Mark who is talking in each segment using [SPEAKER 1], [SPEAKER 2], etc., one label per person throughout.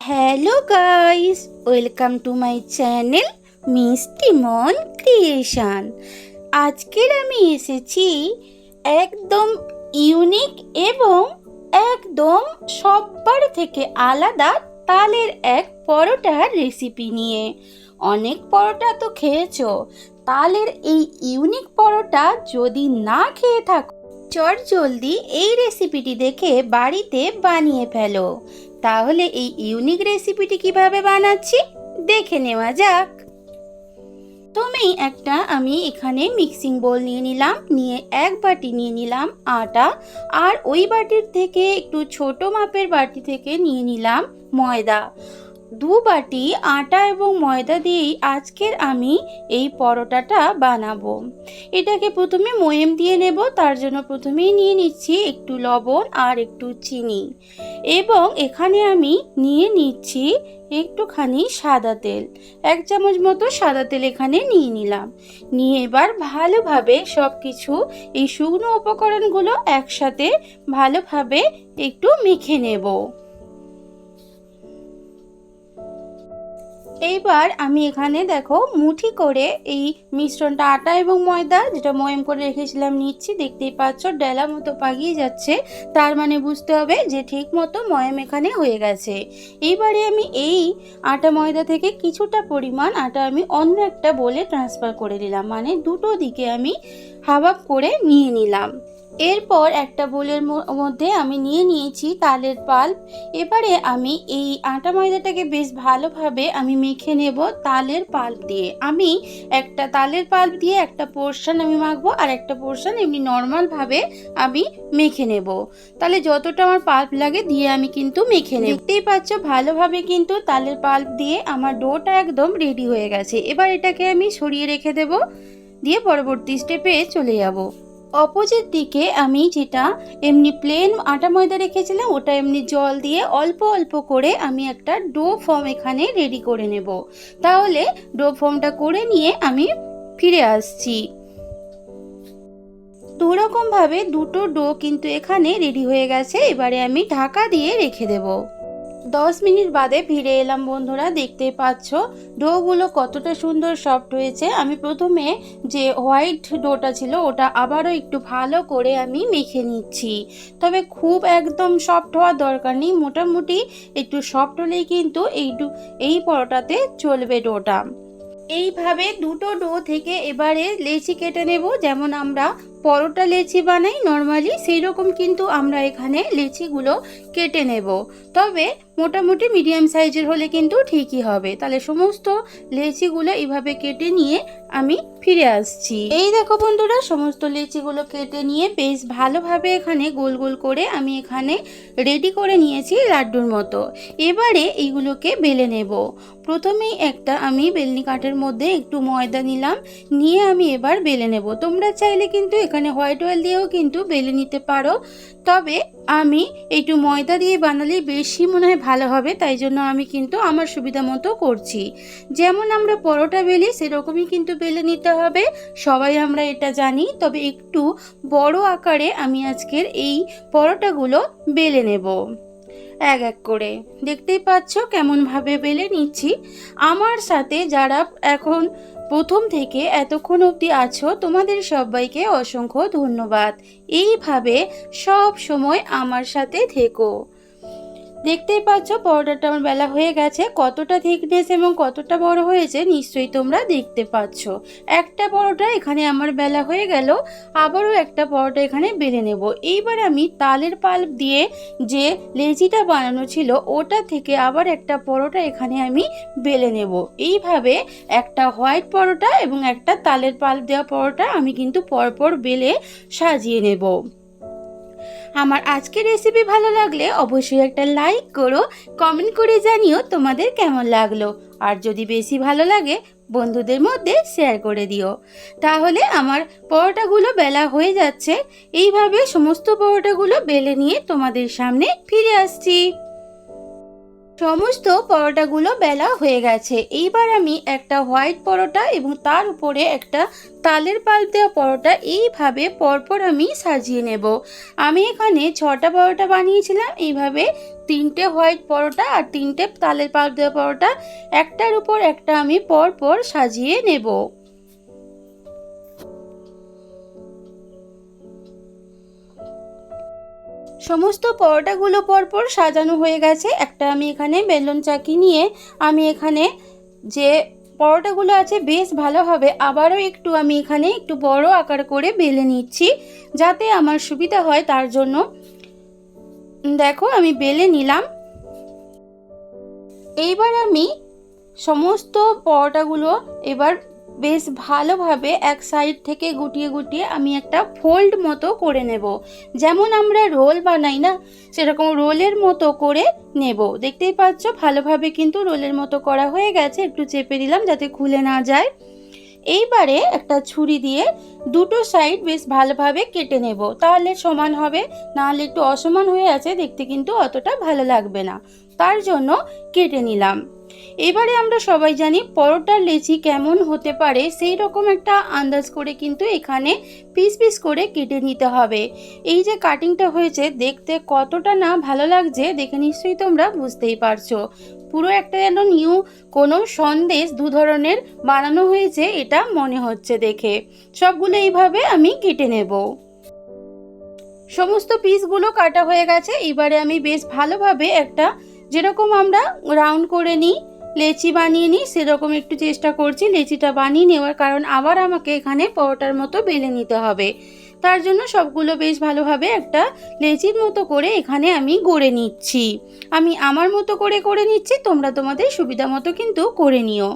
[SPEAKER 1] Hello guys welcome to my channel মিষ্টি মন creation আজকের আমি এসেছি একদম ইউনিক এবং একদম সব্বার থেকে আলাদা তালের এক পরোটার রেসিপি নিয়ে। অনেক পরোটা তো খেয়েছো। তালের এই ইউনিক পরোটা যদি না খেয়ে থাকো চট জলদি এই রেসিপিটি দেখে বাড়িতে বানিয়ে ফেলো। তাহলে এই ইউনিক রেসিপিটি কীভাবে বানাচ্ছি? দেখে নেওয়া যাক। তুমি একটা আমি এখানে মিক্সিং বোল নিয়ে নিলাম, নিয়ে এক বাটি নিয়ে নিলাম আটা, আর ওই বাটির থেকে একটু ছোট মাপের বাটি থেকে নিয়ে নিলাম ময়দা। দু বাটি আটা এবং ময়দা দিয়েই আজকের আমি এই পরোটাটা বানাবো। এটাকে প্রথমে ময়েম দিয়ে নেব, তার জন্য প্রথমেই নিয়ে নিচ্ছি একটু লবণ আর একটু চিনি। এবং এখানে আমি নিয়ে নিচ্ছি একটুখানি সাদা তেল। এক চামচ মতো সাদা তেল এখানে নিয়ে নিলাম। নিয়ে এবার ভালোভাবে সব কিছু এই শুকনো উপকরণগুলো একসাথে ভালোভাবে একটু মেখে নেব। এইবার আমি এখানে দেখো মুঠি করে এই মিশ্রণটা আটা এবং ময়দা, যেটা ময়ম করে রেখেছিলাম নিচ্ছি, দেখতেই পাচ্ছ ডেলা মতো পাগিয়ে যাচ্ছে। তার মানে বুঝতে হবে যে ঠিক মতো ময়ম এখানে হয়ে গেছে। এইবারে আমি এই আটা ময়দা থেকে কিছুটা পরিমাণ আটা আমি অন্য একটা বলে ট্রান্সফার করে নিলাম। মানে দুটো দিকে আমি হাবাব করে নিয়ে নিলাম। এরপর একটা বোলের মধ্যে আমি নিয়ে নিয়েছি তালের পাল্প। এবারে আমি এই আটা ময়দাটাকে বেশ ভালোভাবে আমি মেখে নেব তালের পাল্প দিয়ে। আমি একটা তালের পাল্প দিয়ে একটা পোর্শন আমি মাখবো আর একটা পোর্শন এমনি নর্মালভাবে আমি মেখে নেব। তাহলে যতটা আমার পাল্প লাগে দিয়ে আমি কিন্তু মেখে নেব। দেখতেই পাচ্ছ ভালোভাবে কিন্তু তালের পাল্প দিয়ে আমার ডোটা একদম রেডি হয়ে গেছে। এবার এটাকে আমি সরিয়ে রেখে দেব। দিয়ে পরবর্তী স্টেপে চলে যাব। অপোজিট দিকে আমি যেটা এমনি প্লেন আটা ময়দা রেখেছিলাম, ওটা এমনি জল দিয়ে অল্প অল্প করে আমি একটা ডো ফর্ম এখানে রেডি করে নেব। তাহলে ডো ফর্মটা করে নিয়ে আমি ফিরে আসছি। দুরকমভাবে দুটো ডো কিন্তু এখানে রেডি হয়ে গেছে, এবারে আমি ঢাকা দিয়ে রেখে দেবো। দশ মিনিট বাদে ফিরে এলাম বন্ধুরা, দেখতে পাচ্ছ ডোগুলো কতটা সুন্দর সফট হয়েছে। আমি প্রথমে যে হোয়াইট ডোটা ছিল, ওটা আবারও একটু ভালো করে আমি মেখে নিচ্ছি। তবে খুব একদম সফট হওয়ার দরকার নেই, মোটামুটি একটু সফট হলেই কিন্তু এই এই পরোটাতে চলবে ডোটা। এইভাবে দুটো ডো থেকে এবারে লেচি কেটে নেব, যেমন আমরা পরোটা লেচি বানাই নর্মালি সেই রকম কিন্তু আমরা এখানে লেচিগুলো কেটে নেব। তবে মোটামুটি মিডিয়াম সাইজের হলে কিন্তু ঠিকই হবে। তাহলে সমস্ত লেচিগুলো এইভাবে কেটে নিয়ে আমি ফিরে আসছি। এই দেখো বন্ধুরা, সমস্ত লেচিগুলো কেটে নিয়ে বেশ ভালোভাবে এখানে গোল গোল করে আমি এখানে রেডি করে নিয়েছি লাড্ডুর মতো। এবারে এইগুলোকে বেলে নেব। প্রথমেই একটা আমি বেলনি কাঠের মধ্যে একটু ময়দা নিলাম, নিয়ে আমি এবার বেলে নেব। তোমরা চাইলে কিন্তু এখানে হোয়াইট অয়েল দিয়েও কিন্তু বেলে নিতে পারো। তবে আমি একটু ময়দা দিয়ে বানালে বেশি মনে হয় ভালো হবে, তাই জন্য আমি কিন্তু আমার সুবিধা মতো করছি। যেমন আমরা পরোটা বেলি, সেরকমই কিন্তু বেলে নিতে হবে। সবাই আমরা এটা জানি। তবে একটু বড় আকারে আমি আজকের এই পরোটাগুলো বেলে নেব। এক এক করে। দেখতেই পাচ্ছ কেমনভাবে বেলে নিচ্ছি। আমার সাথে যারা এখন প্রথম থেকে এতক্ষণ অবধি আছো, তোমাদের সবাইকে অসংখ্য ধন্যবাদ। এইভাবে সব সময় আমার সাথে থেকো। দেখতেই পাচ্ছ পরোটাটা আমার বেলা হয়ে গেছে। কতটা থিকনেস এবং কতটা বড় হয়েছে নিশ্চয়ই তোমরা দেখতে পাচ্ছ। একটা পরোটা এখানে আমার বেলা হয়ে গেল, আবারও একটা পরোটা এখানে বেলে নেব। এইবার আমি তালের পাল্প দিয়ে যে লেচিটা বানানো ছিল, ওটা থেকে আবার একটা পরোটা এখানে আমি বেলে নেব। এইভাবে একটা হোয়াইট পরোটা এবং একটা তালের পাল্প দেওয়া পরোটা আমি কিন্তু পরপর বেলে সাজিয়ে নেব। আমার আজকের রেসিপি ভালো লাগলে অবশ্যই একটা লাইক করো কমেন্ট করে জানিও তোমাদের কেমন লাগল। আর যদি বেশি ভালো লাগে, বন্ধুদের মধ্যে শেয়ার করে দিও। তাহলে আমার পরোটাগুলো বেলা হয়ে যাচ্ছে। এইভাবে সমস্ত পরোটাগুলো বেলে নিয়ে তোমাদের সামনে ফিরে আসছি। সমস্ত পরোটাগুলো বেলা হয়ে গেছে। এইবার আমি একটা হোয়াইট পরোটা এবং তার উপরে একটা তালের পাল্প দেওয়া পরোটা এইভাবে পরপর আমি সাজিয়ে নেব। আমি এখানে ছটা পরোটা বানিয়েছিলাম। এইভাবে তিনটে হোয়াইট পরোটা আর তিনটে তালের পাল্প দেওয়া পরোটা একটার উপর একটা আমি পরপর সাজিয়ে নেব। সমস্ত পরোটাগুলো পরপর সাজানো হয়ে গেছে। একটা আমি এখানে বেলুন চাকি নিয়ে আমি এখানে যে পরোটাগুলো আছে বেশ ভালো হবে, আবারও একটু আমি এখানে একটু বড় আকার করে বেলে নিচ্ছি যাতে আমার সুবিধা হয় তার জন্য। দেখো আমি বেলে নিলাম। এইবার আমি সমস্ত পরোটাগুলো এবার বেশ ভালোভাবে এক সাইড থেকে গুটিয়ে গুটিয়ে আমি একটা ফোল্ড মতো করে নেব। যেমন আমরা রোল বানাই না, সেরকম রোলের মতো করে নেব। দেখতেই পাচ্ছ, ভালোভাবে কিন্তু রোলের মতো করা হয়ে গেছে। একটু চেপে দিলাম যাতে খুলে না যায়। এইবারে একটা ছুরি দিয়ে দুটো সাইড বেশ ভালোভাবে কেটে নেব। তাহলে সমান হবে, নাহলে একটু অসমান হয়ে আছে, দেখতে কিন্তু অতটা ভালো লাগবে না। তার জন্য কেটে নিলাম। এবারে আমরা সবাই জানি পরোটার লেচি কেমন হতে পারে, সেই রকম একটা আন্দাজ করে কিন্তু এখানে পিস পিস করে কেটে নিতে হবে। এই যে কাটিংটা হয়েছে, দেখতে কতটা না ভালো লাগছে দেখে নিশ্চয়ই তোমরা বুঝতেই পারছ। পুরো একটা যেন নিউ কোনো সন্দেশ দু ধরনের বানানো হয়েছে, এটা মনে হচ্ছে দেখে। সবগুলো এইভাবে আমি কেটে নেব। সমস্ত পিসগুলো কাটা হয়ে গেছে, এবারে আমি বেশ ভালোভাবে একটা যেরকম আমরা রাউন্ড করে নিই, লেচি বানিয়ে নিই, সেরকম একটু চেষ্টা করছি লেচিটা বানিয়ে নেওয়ার কারণ আবার আমাকে এখানে পরোটার মতো বেলে নিতে হবে। তার জন্য সবগুলো বেশ ভালোভাবে একটা লেচির মতো করে এখানে আমি গড়ে নিচ্ছি। আমি আমার মতো করে করে নিচ্ছি, তোমরা তোমাদের সুবিধা মতো কিন্তু করে নিও।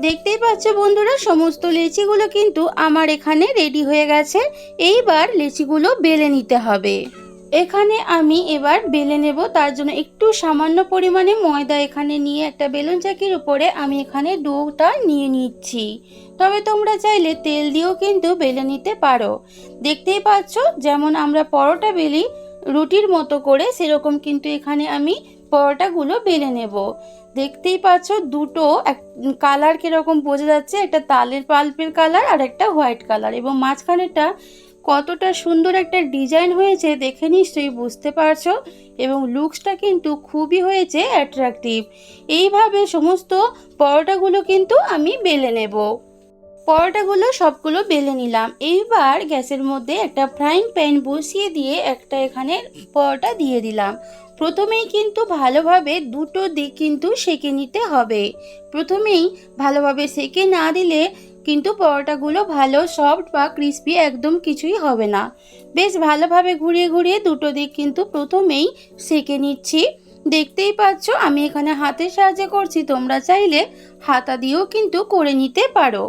[SPEAKER 1] দেখতেই পাচ্ছ বন্ধুরা, সমস্ত লেচিগুলো কিন্তু আমার এখানে রেডি হয়ে গেছে। এইবার লেচিগুলো বেলে নিতে হবে। এখানে আমি এবার বেলে নেব, তার জন্য একটু সামান্য পরিমাণে ময়দা এখানে নিয়ে একটা বেলুন চাকির উপরে আমি এখানে ডোটা নিয়ে নিচ্ছি। তবে তোমরা চাইলে তেল দিয়েও কিন্তু বেলে নিতে পারো। দেখতেই পাচ্ছ, যেমন আমরা পরোটা বেলি রুটির মতো করে সেরকম কিন্তু এখানে আমি পরোটাগুলো বেলে নেব। দেখতেই পাচ্ছ, দুটো এক কালার কীরকম বোঝা যাচ্ছে, একটা তালের পাল্পের কালার আর একটা হোয়াইট কালার এবং মাঝখানেটা কতটা সুন্দর একটা ডিজাইন হয়েছে দেখে নিশ্চয়ই বুঝতে পারছ এবং লুকসটা কিন্তু খুবই হয়েছে অ্যাট্রাকটিভ এইভাবে সমস্ত পরোটাগুলো কিন্তু আমি বেলে নেব। পরোটাগুলো সবগুলো বেলে নিলাম। এইবার গ্যাসের মধ্যে একটা ফ্রাইং প্যান বসিয়ে দিয়ে একটা এখানে পরোটা দিয়ে দিলাম। প্রথমেই কিন্তু ভালোভাবে দুটো দিক কিন্তু সেকে নিতে হবে। প্রথমেই ভালোভাবে সেকে না দিলে কিন্তু পরোটাগুলো ভালো সফট বা ক্রিস্পি একদম কিছুই হবে না। বেশ ভালোভাবে ঘুরিয়ে ঘুরিয়ে দুটো দিক কিন্তু প্রথমেই সেকে নিচ্ছি। দেখতেই পাচ্ছ, আমি এখানে হাতের সাহায্যে করছি, তোমরা চাইলে হাতা দিয়েও কিন্তু করে নিতে পারো।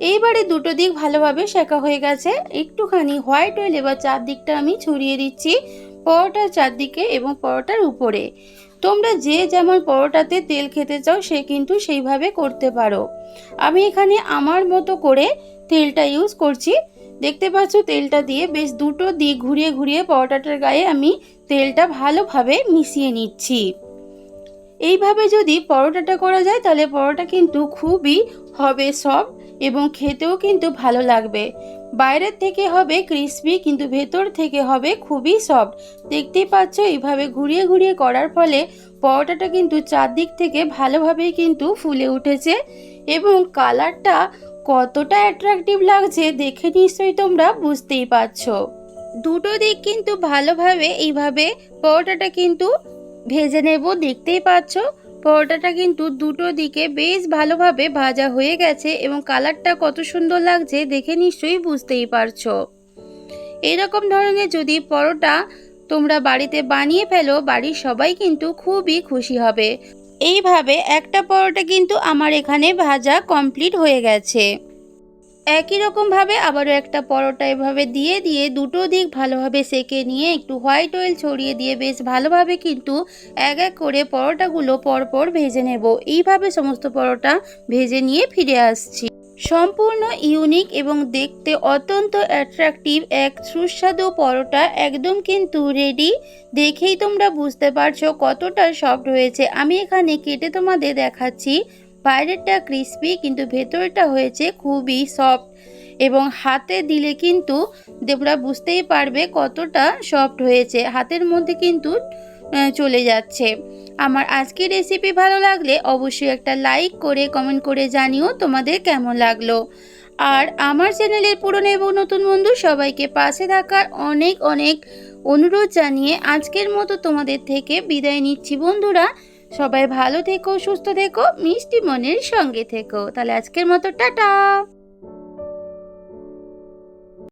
[SPEAKER 1] এইবারে দুটো দিক ভালোভাবে শেখা হয়ে গেছে। একটুখানি হোয়াইট অয়েল এবার চারদিকটা আমি ছড়িয়ে দিচ্ছি, পরোটার চারদিকে এবং পরোটার উপরে। তোমরা যে যেমন পরোটাতে তেল খেতে চাও, সে কিন্তু সেইভাবে করতে পারো। আমি এখানে আমার মতো করে তেলটা ইউজ করছি। দেখতে পাচ্ছ তেলটা দিয়ে বেশ দুটো দিক ঘুরিয়ে ঘুরিয়ে পরোটাটার গায়ে আমি তেলটা ভালোভাবে মিশিয়ে নিচ্ছি। এইভাবে যদি পরোটাটা করা যায়, তাহলে পরোটা কিন্তু খুবই হবে সফট এবং খেতেও কিন্তু ভালো লাগবে। বাইরের থেকে হবে ক্রিসপি কিন্তু ভেতর থেকে হবে খুবই সফট দেখতেই পাচ্ছ এইভাবে ঘুরিয়ে ঘুরিয়ে করার ফলে পরোটাটা কিন্তু চারদিক থেকে ভালোভাবেই কিন্তু ফুলে উঠেছে এবং কালারটা কতটা অ্যাট্রাকটিভ লাগছে দেখে নিশ্চয়ই তোমরা বুঝতেই পারছ। দুটো দিক কিন্তু ভালোভাবে এইভাবে পরোটাটা কিন্তু ভেজে নেব, দেখতেই পাচ্ছ। পরোটাটা কিন্তু দুটো দিকে বেশ ভালোভাবে ভাজা হয়ে গেছে এবং কালারটা কত সুন্দর লাগছে দেখে নিশ্চয়ই বুঝতেই পারছ। এরকম ধরনের যদি পরোটা তোমরা বাড়িতে বানিয়ে ফেলো, বাড়ির সবাই কিন্তু খুবই খুশি হবে। এইভাবে একটা পরোটা কিন্তু আমার এখানে ভাজা কমপ্লিট হয়ে গেছে। একই রকমভাবে আবারও একটা পরোটা এভাবে দিয়ে দিয়ে দুটো দিক ভালোভাবে সেকে নিয়ে একটু হোয়াইট অয়েল ছড়িয়ে দিয়ে বেশ ভালোভাবে কিন্তু এক এক করে পরোটাগুলো পরপর ভেজে নেব। এইভাবে সমস্ত পরোটা ভেজে নিয়ে ফিরে আসছি। সম্পূর্ণ ইউনিক এবং দেখতে অত্যন্ত অ্যাট্রাকটিভ এক সুস্বাদু পরোটা একদম কিন্তু রেডি দেখেই তোমরা বুঝতে পারছ কতটা সফট হয়েছে। আমি এখানে কেটে তোমাদের দেখাচ্ছি। বাইরেরটা ক্রিস্পি কিন্তু ভেতরটা হয়েছে খুবই সফট এবং হাতে দিলে কিন্তু তোমরা বুঝতেই পারবে কতটা সফট হয়েছে। হাতের মধ্যে কিন্তু চলে যাচ্ছে। আমার আজকের রেসিপি ভালো লাগলে অবশ্যই একটা লাইক করে কমেন্ট করে জানিও তোমাদের কেমন লাগল। আর আমার চ্যানেলের পুরনো এবং নতুন বন্ধু সবাইকে পাশে থাকার অনেক অনেক অনুরোধ জানিয়ে আজকের মতো তোমাদের থেকে বিদায় নিচ্ছি। বন্ধুরা সবাই ভালো থেকো সুস্থ থেকো মিষ্টি মনের সঙ্গে থেকো। তাহলে আজকের মতো টাটা।